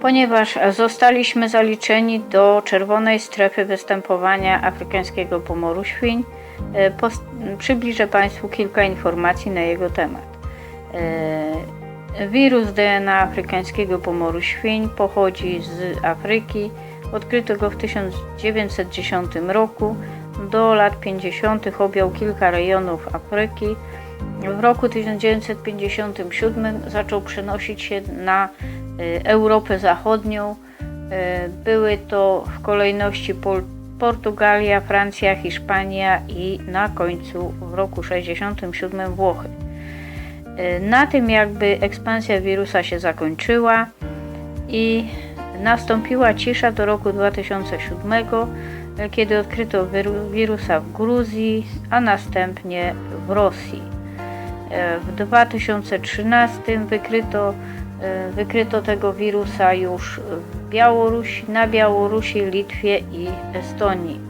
ponieważ zostaliśmy zaliczeni do czerwonej strefy występowania afrykańskiego pomoru świń. e, Przybliżę Państwu kilka informacji na jego temat. E, Wirus DNA afrykańskiego pomoru świń pochodzi z Afryki. Odkryto go w 1910 roku. Do lat 50. objął kilka rejonów Afryki. W roku 1957 zaczął przenosić się na Europę Zachodnią. E, Były to w kolejności Portugalia, Francja, Hiszpania i na końcu w roku 67 Włochy. E, Na tym jakby ekspansja wirusa się zakończyła i nastąpiła cisza do roku 2007, e, kiedy odkryto wiru- wirusa w Gruzji, a następnie w Rosji. W 2013 wykryto, wykryto tego wirusa już w Białorusi, na Białorusi, Litwie i Estonii.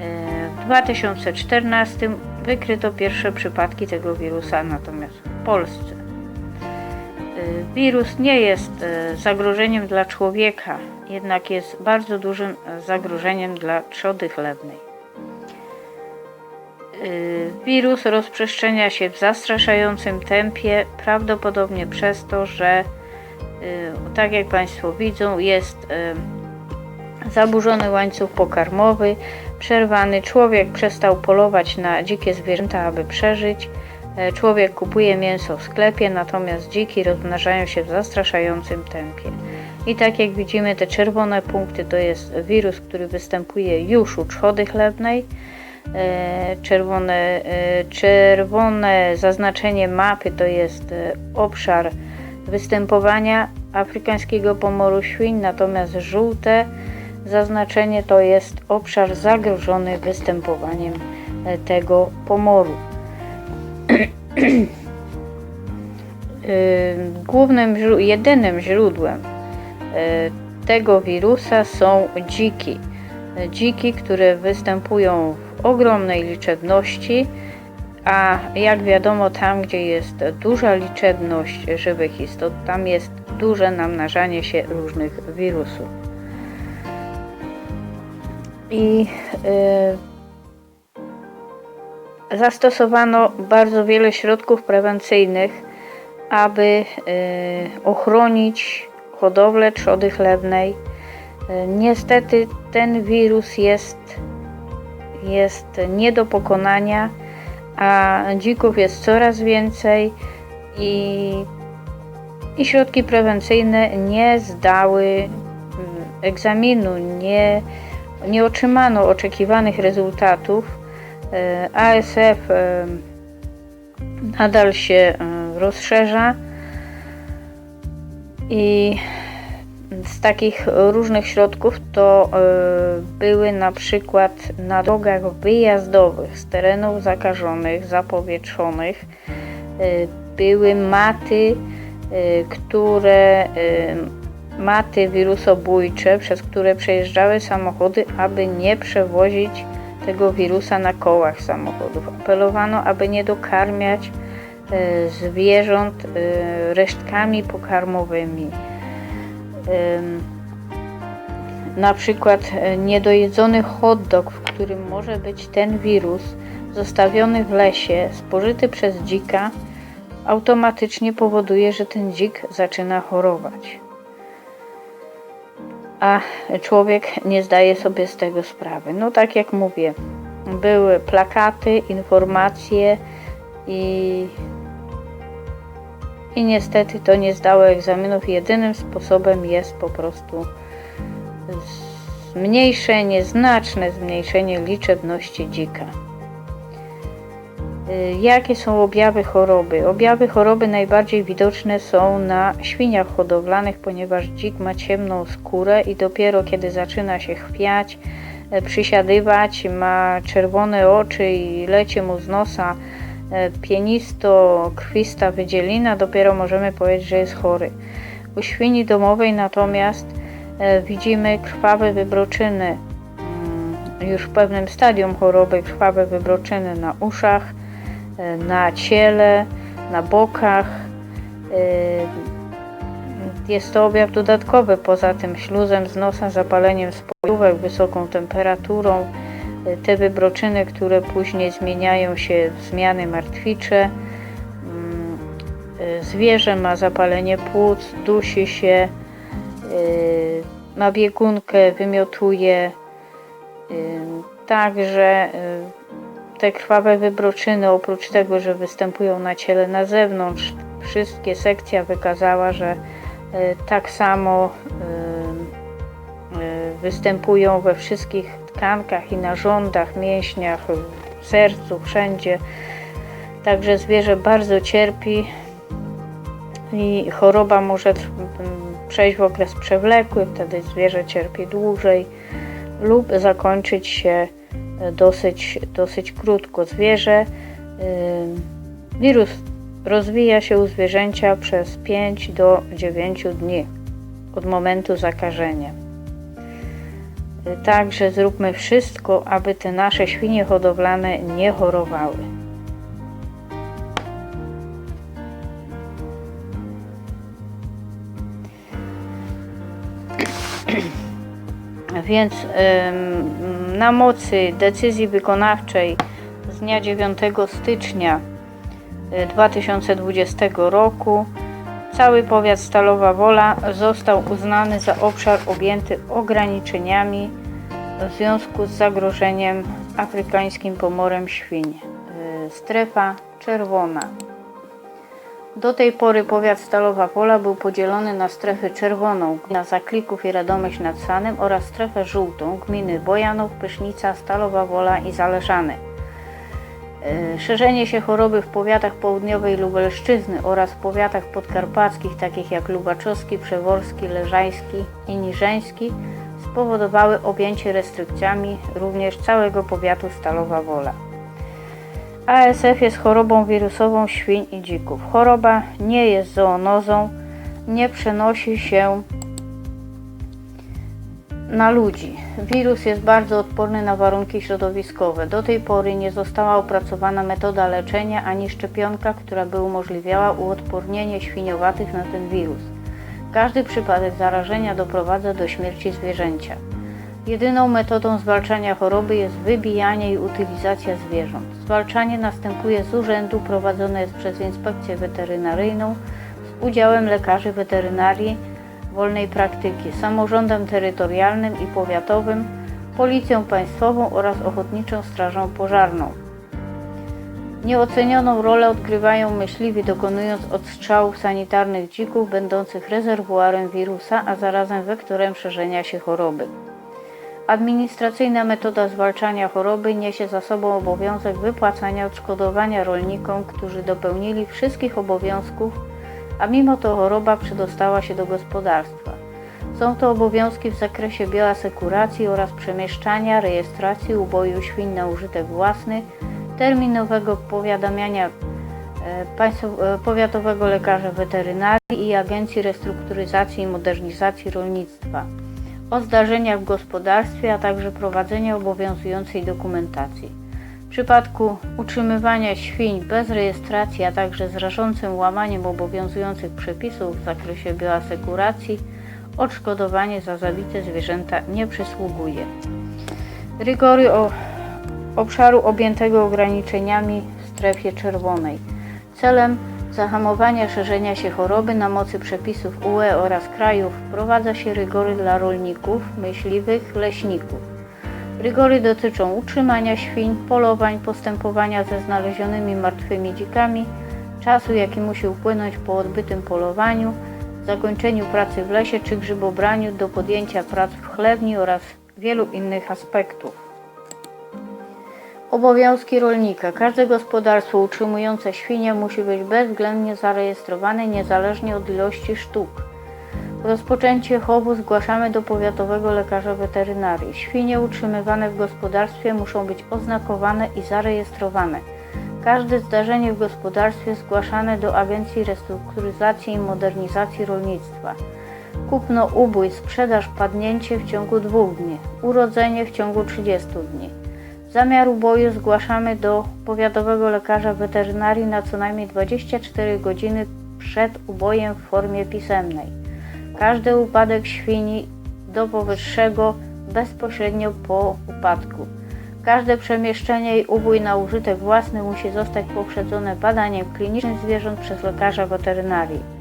E, W 2014 wykryto pierwsze przypadki tego wirusa natomiast w Polsce. E, Wirus nie jest e, zagrożeniem dla człowieka, jednak jest bardzo dużym e, zagrożeniem dla trzody chlewnej. Y, Wirus rozprzestrzenia się w zastraszającym tempie, prawdopodobnie przez to, że, y, tak jak Państwo widzą, jest y, zaburzony łańcuch pokarmowy, przerwany. Człowiek przestał polować na dzikie zwierzęta, aby przeżyć. Człowiek kupuje mięso w sklepie, natomiast dziki rozmnażają się w zastraszającym tempie. I tak jak widzimy, te czerwone punkty to jest wirus, który występuje już u trzody chlewnej. E, Czerwone, e, czerwone zaznaczenie mapy to jest e, obszar występowania afrykańskiego pomoru świń, natomiast żółte zaznaczenie to jest obszar zagrożony występowaniem tego pomoru. Głównym, jedynym źródłem tego wirusa są dziki. Dziki, które występują w ogromnej liczebności, a jak wiadomo, tam gdzie jest duża liczebność żywych istot, tam jest duże namnażanie się różnych wirusów. I y, zastosowano bardzo wiele środków prewencyjnych, aby y, ochronić hodowlę trzody chlewnej. Y, Niestety ten wirus jest, jest nie do pokonania, a dzików jest coraz więcej i, i środki prewencyjne nie zdały mm, egzaminu, nie, nie otrzymano oczekiwanych rezultatów. E, ASF e, nadal się e, rozszerza i z takich różnych środków to e, były na przykład na drogach wyjazdowych z terenów zakażonych, zapowietrzonych e, były maty, e, które e, maty wirusobójcze, przez które przejeżdżały samochody, aby nie przewozić tego wirusa na kołach samochodów. Apelowano, aby nie dokarmiać e, zwierząt e, resztkami pokarmowymi. Na przykład e, niedojedzony hot dog, w którym może być ten wirus, zostawiony w lesie, spożyty przez dzika, automatycznie powoduje, że ten dzik zaczyna chorować. A człowiek nie zdaje sobie z tego sprawy. No tak jak mówię, były plakaty, informacje i, i niestety to nie zdało egzaminów. Jedynym sposobem jest po prostu zmniejszenie, znaczne zmniejszenie liczebności dzika. Y, Jakie są objawy choroby? Objawy choroby najbardziej widoczne są na świniach hodowlanych, ponieważ dzik ma ciemną skórę i dopiero kiedy zaczyna się chwiać, e, przysiadywać, ma czerwone oczy i leci mu z nosa pienisto-krwista wydzielina, dopiero możemy powiedzieć, że jest chory. U świni domowej natomiast e, widzimy krwawe wybroczyny mm, już w pewnym stadium choroby, krwawe wybroczyny na uszach, e, na ciele, na bokach. e, Jest to objaw dodatkowy, poza tym śluzem z nosa, zapaleniem spojówek, wysoką temperaturą. Te wybroczyny, które później zmieniają się w zmiany martwicze. Mm, y, Zwierzę ma zapalenie płuc, dusi się, y, ma biegunkę, wymiotuje. Y, Także te krwawe wybroczyny, oprócz tego, że występują na ciele na zewnątrz, wszystkie sekcja wykazała, że tak samo występują we wszystkich tkankach i narządach, mięśniach, w sercu, wszędzie. Także zwierzę bardzo cierpi i choroba może przejść w okres przewlekły, wtedy zwierzę cierpi dłużej lub zakończyć się e, dosyć, dosyć krótko. Zwierzę, y, wirus rozwija się u zwierzęcia przez 5 do 9 dni od momentu zakażenia. Także zróbmy wszystko, aby te nasze świnie hodowlane nie chorowały. Więc ym, na mocy decyzji wykonawczej z dnia 9 stycznia y, 2020 roku cały powiat Stalowa Wola został uznany za obszar objęty ograniczeniami w związku z zagrożeniem afrykańskim pomorem świń. Y, Strefa czerwona. Do tej pory powiat Stalowa Wola był podzielony na strefę czerwoną, gmina Zaklików i Radomyśl nad Sanem oraz strefę żółtą, gminy Bojanów, Pysznica, Stalowa Wola i Zależany. E, Szerzenie się choroby w powiatach południowej Lubelszczyzny oraz w powiatach podkarpackich, takich jak Lubaczowski, Przeworski, Leżański i Niżeński, spowodowały objęcie restrykcjami również całego powiatu Stalowa Wola. ASF jest chorobą wirusową świń i dzików. Choroba nie jest zoonozą, nie przenosi się na ludzi. Wirus jest bardzo odporny na warunki środowiskowe. Do tej pory nie została opracowana metoda leczenia ani szczepionka, która by umożliwiała uodpornienie świniowatych na ten wirus. Każdy przypadek zarażenia doprowadza do śmierci zwierzęcia. Jedyną metodą zwalczania choroby jest wybijanie i utylizacja zwierząt. Zwalczanie następuje z urzędu, prowadzone jest przez inspekcję weterynaryjną z udziałem lekarzy weterynarii wolnej praktyki, samorządem terytorialnym i powiatowym, policją państwową oraz ochotniczą strażą pożarną. Nieocenioną rolę odgrywają myśliwi dokonując odstrzałów sanitarnych dzików będących rezerwuarem wirusa, a zarazem wektorem szerzenia się choroby. Administracyjna metoda zwalczania choroby niesie za sobą obowiązek wypłacania odszkodowania rolnikom, którzy dopełnili wszystkich obowiązków, a mimo to choroba przedostała się do gospodarstwa. Są to obowiązki w zakresie bioasekuracji oraz przemieszczania, rejestracji uboju świń na użytek własny, terminowego powiadamiania e, e, powiatowego lekarza weterynarii i Agencji Restrukturyzacji i Modernizacji Rolnictwa o zdarzeniach w gospodarstwie, a także prowadzenia obowiązującej dokumentacji. W przypadku utrzymywania świń bez rejestracji, a także z rażącym łamaniem obowiązujących przepisów w zakresie bioasekuracji, odszkodowanie za zabite zwierzęta nie przysługuje. Rygory o obszaru objętego ograniczeniami w strefie czerwonej. Celem zahamowania szerzenia się choroby na mocy przepisów UE oraz krajów wprowadza się rygory dla rolników, myśliwych, leśników. Rygory dotyczą utrzymania świń, polowań, postępowania ze znalezionymi martwymi dzikami, czasu jaki musi upłynąć po odbytym polowaniu, zakończeniu pracy w lesie czy grzybobraniu do podjęcia prac w chlewni oraz wielu innych aspektów. Obowiązki rolnika. Każde gospodarstwo utrzymujące świnie musi być bezwzględnie zarejestrowane niezależnie od ilości sztuk. Rozpoczęcie chowu zgłaszamy do powiatowego lekarza weterynarii. Świnie utrzymywane w gospodarstwie muszą być oznakowane i zarejestrowane. Każde zdarzenie w gospodarstwie zgłaszane do Agencji Restrukturyzacji i Modernizacji Rolnictwa. Kupno, ubój, sprzedaż, padnięcie w ciągu dwóch dni. Urodzenie w ciągu 30 dni. Zamiar uboju zgłaszamy do powiatowego lekarza weterynarii na co najmniej 24 godziny przed ubojem w formie pisemnej. Każdy upadek świni do powyższego bezpośrednio po upadku. Każde przemieszczenie i ubój na użytek własny musi zostać poprzedzone badaniem klinicznym zwierząt przez lekarza weterynarii.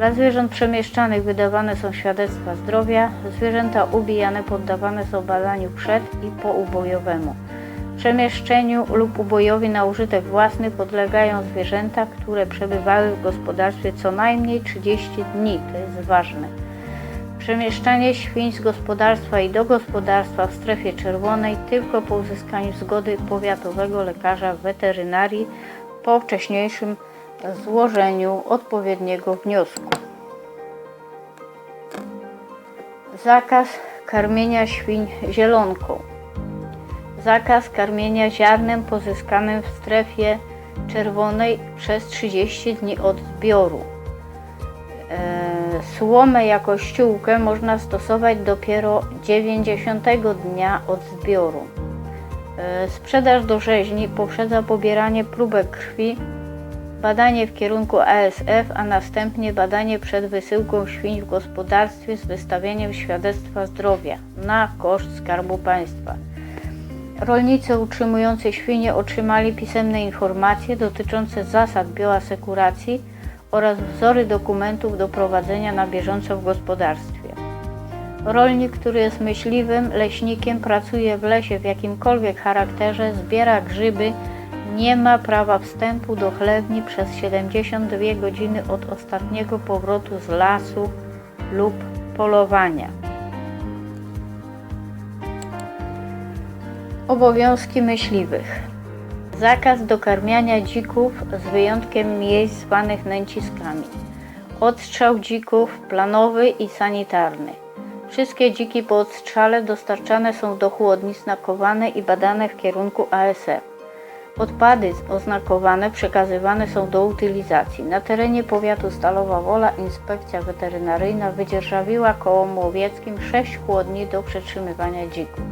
Dla zwierząt przemieszczanych wydawane są świadectwa zdrowia. Zwierzęta ubijane poddawane są badaniu przed i poubojowemu. Przemieszczeniu lub ubojowi na użytek własny podlegają zwierzęta, które przebywały w gospodarstwie co najmniej 30 dni. To jest ważne. Przemieszczanie świń z gospodarstwa i do gospodarstwa w strefie czerwonej tylko po uzyskaniu zgody powiatowego lekarza weterynarii po wcześniejszym złożeniu odpowiedniego wniosku. Zakaz karmienia świń zielonką. Zakaz karmienia ziarnem pozyskanym w strefie czerwonej przez 30 dni od zbioru. E, Słomę jako ściółkę można stosować dopiero 90 dnia od zbioru. E, Sprzedaż do rzeźni poprzedza pobieranie próbek krwi, badanie w kierunku ASF, a następnie badanie przed wysyłką świń w gospodarstwie z wystawieniem świadectwa zdrowia na koszt Skarbu Państwa. Rolnicy utrzymujący świnie otrzymali pisemne informacje dotyczące zasad bioasekuracji oraz wzory dokumentów do prowadzenia na bieżąco w gospodarstwie. Rolnik, który jest myśliwym, leśnikiem, pracuje w lesie w jakimkolwiek charakterze, zbiera grzyby, nie ma prawa wstępu do chlewni przez 72 godziny od ostatniego powrotu z lasu lub polowania. Obowiązki myśliwych. Zakaz dokarmiania dzików z wyjątkiem miejsc zwanych nęciskami. Odstrzał dzików planowy i sanitarny. Wszystkie dziki po odstrzale dostarczane są do chłodni znakowane i badane w kierunku ASF. Odpady oznakowane przekazywane są do utylizacji. Na terenie powiatu Stalowa Wola inspekcja weterynaryjna wydzierżawiła koło łowieckim sześć chłodni do przetrzymywania dzików.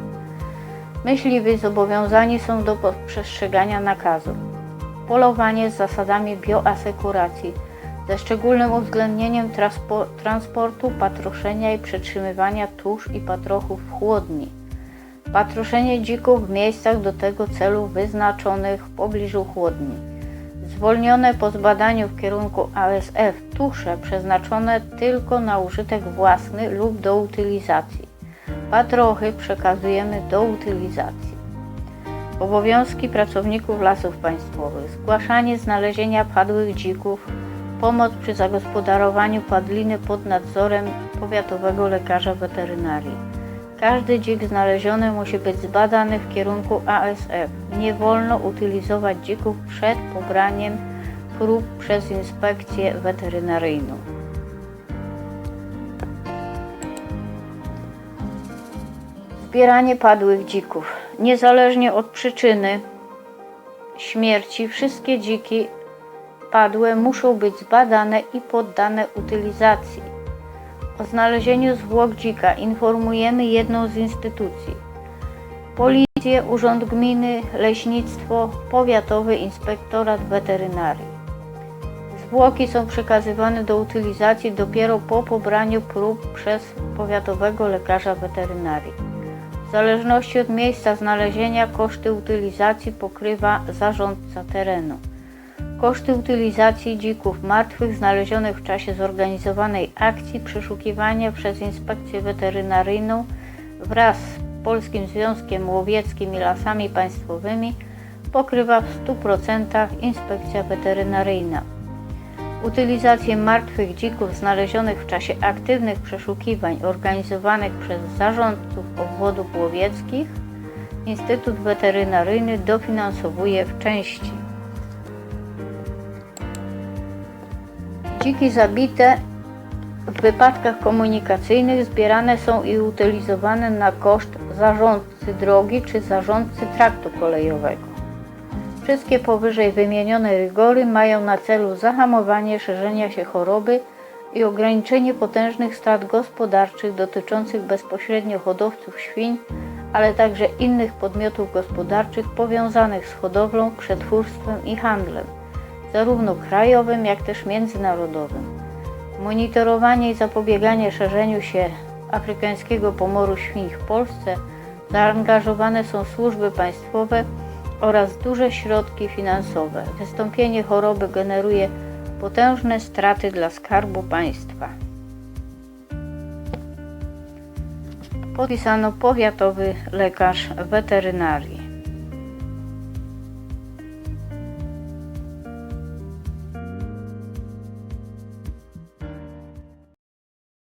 Myśliwi zobowiązani są do przestrzegania nakazu. Polowanie z zasadami bioasekuracji ze szczególnym uwzględnieniem transpo- transportu, patroszenia i przetrzymywania tusz i patrochów w chłodni. Patroszenie dzików w miejscach do tego celu wyznaczonych w pobliżu chłodni. Zwolnione po zbadaniu w kierunku ASF tusze przeznaczone tylko na użytek własny lub do utylizacji. Patrochy przekazujemy do utylizacji. Obowiązki pracowników lasów państwowych: zgłaszanie znalezienia padłych dzików, pomoc przy zagospodarowaniu padliny pod nadzorem powiatowego lekarza weterynarii. Każdy dzik znaleziony musi być zbadany w kierunku ASF. Nie wolno utylizować dzików przed pobraniem prób przez inspekcję weterynaryjną. Zbieranie padłych dzików. Niezależnie od przyczyny śmierci, wszystkie dziki padłe muszą być zbadane i poddane utylizacji. O znalezieniu zwłok dzika informujemy jedną z instytucji. Policję, Urząd Gminy, Leśnictwo, Powiatowy Inspektorat Weterynarii. Zwłoki są przekazywane do utylizacji dopiero po pobraniu prób przez powiatowego lekarza weterynarii. W zależności od miejsca znalezienia koszty utylizacji pokrywa zarządca terenu. Koszty utylizacji dzików martwych znalezionych w czasie zorganizowanej akcji przeszukiwania przez inspekcję weterynaryjną wraz z Polskim Związkiem Łowieckim i Lasami Państwowymi pokrywa w 100% inspekcja weterynaryjna. Utylizację martwych dzików znalezionych w czasie aktywnych przeszukiwań organizowanych przez zarządców obwodów łowieckich Instytut Weterynaryjny dofinansowuje w części. Dziki zabite w wypadkach komunikacyjnych zbierane są i utylizowane na koszt zarządcy drogi czy zarządcy traktu kolejowego. Wszystkie powyżej wymienione rygory mają na celu zahamowanie szerzenia się choroby i ograniczenie potężnych strat gospodarczych dotyczących bezpośrednio hodowców świń, ale także innych podmiotów gospodarczych powiązanych z hodowlą, przetwórstwem i handlem, zarówno krajowym, jak też międzynarodowym. monitorowanie i zapobieganie szerzeniu się afrykańskiego pomoru świń w Polsce zaangażowane są służby państwowe oraz duże środki finansowe. Wystąpienie choroby generuje potężne straty dla skarbu państwa. Podpisano powiatowy lekarz weterynarii.